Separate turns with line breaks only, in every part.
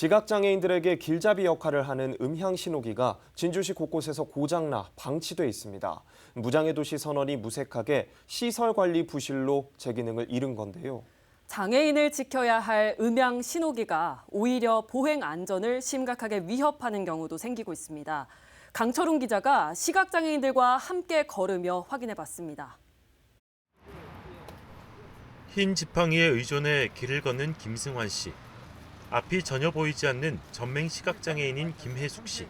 시각장애인들에게 길잡이 역할을 하는 음향 신호기가 진주시 곳곳에서 고장나 방치돼 있습니다. 무장애 도시 선언이 무색하게 시설 관리 부실로 제 기능을 잃은 건데요.
장애인을 지켜야 할 음향 신호기가 오히려 보행 안전을 심각하게 위협하는 경우도 생기고 있습니다. 강철웅 기자가 시각장애인들과 함께 걸으며 확인해 봤습니다.
흰 지팡이에 의존해 길을 걷는 김승환 씨. 앞이 전혀 보이지 않는 전맹 시각장애인인 김혜숙 씨.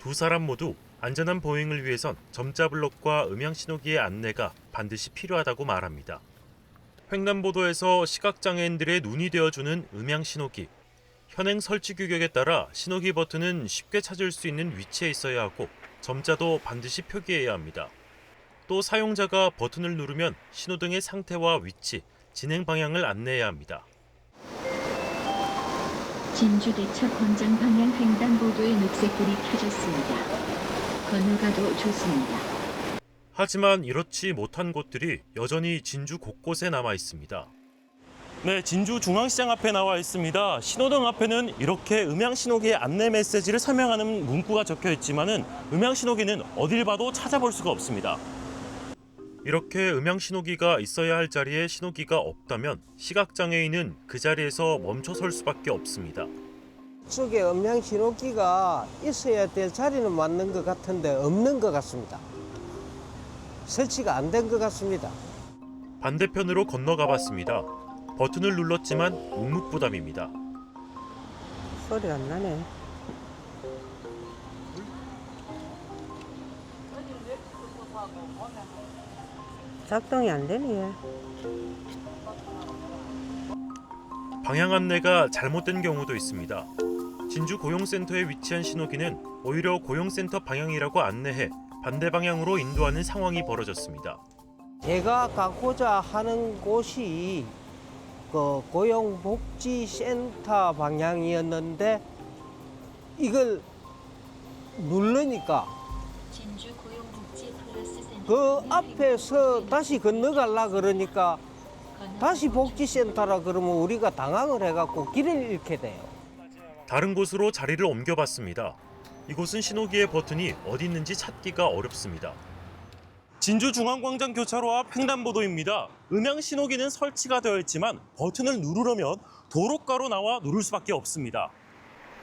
두 사람 모두 안전한 보행을 위해선 점자 블록과 음향 신호기의 안내가 반드시 필요하다고 말합니다. 횡단보도에서 시각장애인들의 눈이 되어주는 음향 신호기. 현행 설치 규격에 따라 신호기 버튼은 쉽게 찾을 수 있는 위치에 있어야 하고 점자도 반드시 표기해야 합니다. 또 사용자가 버튼을 누르면 신호등의 상태와 위치, 진행 방향을 안내해야 합니다.
진주대첩 권장 방향 횡단보도에 녹색불이 켜졌습니다. 건너가도 좋습니다.
하지만 이렇지 못한 곳들이 여전히 진주 곳곳에 남아 있습니다. 네, 진주 중앙시장 앞에 나와 있습니다. 신호등 앞에는 이렇게 음향 신호기의 안내 메시지를 설명하는 문구가 적혀 있지만은 음향 신호기는 어딜 봐도 찾아볼 수가 없습니다. 이렇게 음향 신호기가 있어야 할 자리에 신호기가 없다면 시각장애인은 그 자리에서 멈춰 설 수밖에 없습니다.
쪽에 음향 신호기가 있어야 될 자리는 맞는 것 같은데 없는 것 같습니다. 설치가 안 된 것 같습니다.
반대편으로 건너가 봤습니다. 버튼을 눌렀지만 묵묵부담입니다.
소리가 안 나네. 작동이 안 되네.
방향 안내가 잘못된 경우도 있습니다. 진주 고용센터에 위치한 신호기는 오히려 고용센터 방향이라고 안내해 반대 방향으로 인도하는 상황이 벌어졌습니다.
제가 가고자 하는 곳이 그 고용복지센터 방향이었는데 이걸 누르니까
진주 고용복지 플러스 센터
그 앞에서 다시 건너갈라 그러니까 다시 복지센터라 그러면 우리가 당황을 해갖고 길을 잃게 돼요.
다른 곳으로 자리를 옮겨봤습니다. 이곳은 신호기의 버튼이 어디 있는지 찾기가 어렵습니다. 진주 중앙광장 교차로 앞 횡단보도입니다. 음향 신호기는 설치가 되어 있지만 버튼을 누르려면 도로가로 나와 누를 수밖에 없습니다.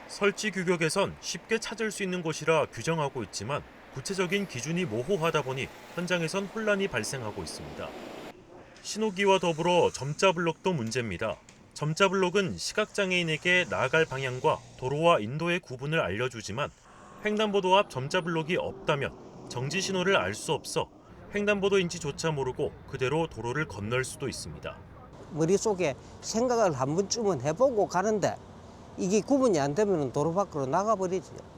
설치 규격에선 쉽게 찾을 수 있는 곳이라 규정하고 있지만 구체적인 기준이 모호하다 보니 현장에선 혼란이 발생하고 있습니다. 신호기와 더불어 점자 블록도 문제입니다. 점자 블록은 시각장애인에게 나아갈 방향과 도로와 인도의 구분을 알려주지만 횡단보도 앞 점자 블록이 없다면 정지 신호를 알 수 없어 횡단보도인지조차 모르고 그대로 도로를 건널 수도 있습니다.
머릿속에 생각을 한 번쯤은 해보고 가는데 이게 구분이 안 되면 도로 밖으로 나가버리죠.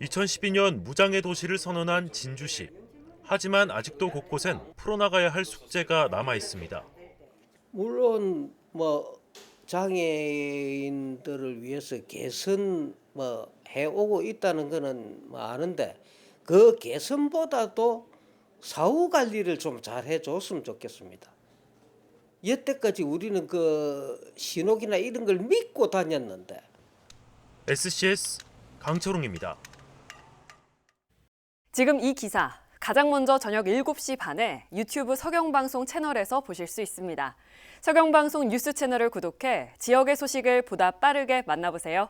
2012년 무장애 도시를 선언한 진주시. 하지만 아직도 곳곳엔 풀어나가야 할 숙제가 남아 있습니다.
물론 뭐 장애인들을 위해서 개선 뭐 해오고 있다는 거는 뭐 아는데 그 개선보다도 사후 관리를 좀 잘 해줬으면 좋겠습니다. 여태까지 우리는 그 신호기나 이런 걸 믿고 다녔는데
SCS 강철웅입니다.
지금 이 기사 가장 먼저 저녁 7시 반에 유튜브 서경방송 채널에서 보실 수 있습니다. 서경방송 뉴스 채널을 구독해 지역의 소식을 보다 빠르게 만나보세요.